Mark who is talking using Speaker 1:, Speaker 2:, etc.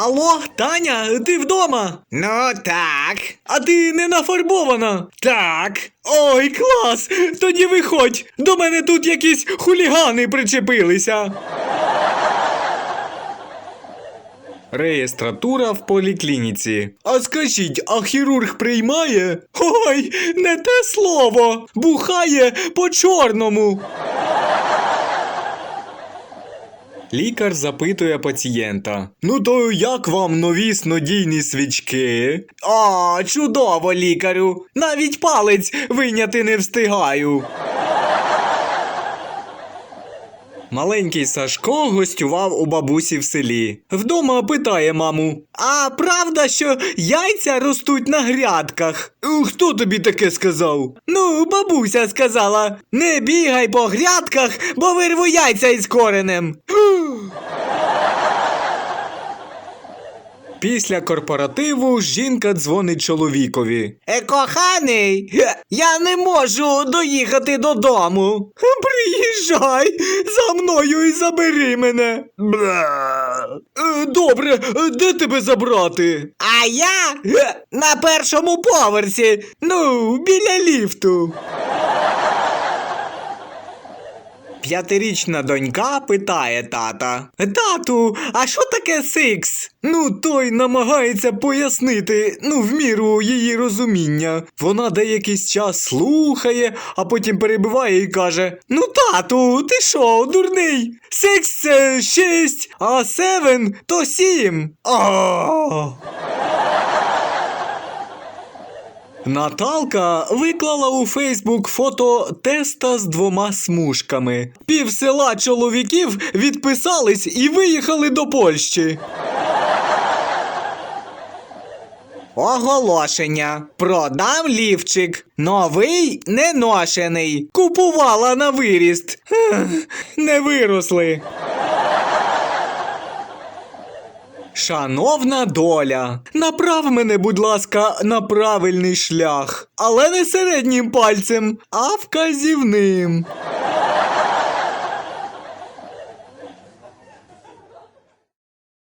Speaker 1: Алло, Таня, ти вдома?
Speaker 2: Ну так.
Speaker 1: А ти не нафарбована? Так. Ой, клас! Тоді виходь! До мене тут якісь хулігани причепилися. Реєстратура в поліклініці. А скажіть, а хірург приймає? Ой, не те слово! Бухає по чорному. Лікар запитує пацієнта: Ну то як вам нові снодійні свічки? А, чудово, лікарю! Навіть палець вийняти не встигаю. Маленький Сашко гостював у бабусі в селі. Вдома питає маму: А правда, що яйця ростуть на грядках? «Е, Хто тобі таке сказав? Ну, бабуся сказала: не бігай по грядках, бо вирву яйця із коренем. Після корпоративу жінка дзвонить чоловікові. Е, коханий, я не можу доїхати додому. Приїжджай за мною і забери мене. Бла. Е, Добре, де тебе забрати? А я на першому поверсі. Ну, біля ліфту. П'ятирічна донька питає тата: Тату, а що таке сикс? Ну, той намагається пояснити, ну, в міру її розуміння. Вона деякий час слухає, а потім перебиває і каже: Ну, тату, ти що, дурний? Сикс це шість, а севен то сім. А. Наталка виклала у Фейсбук фото теста з двома смужками. Пів села чоловіків відписались і виїхали до Польщі. Оголошення. Продав лівчик. Новий неношений. Купувала на виріст. Не виросли. Шановна доля, направ мене, будь ласка, на правильний шлях, але не середнім пальцем, а вказівним.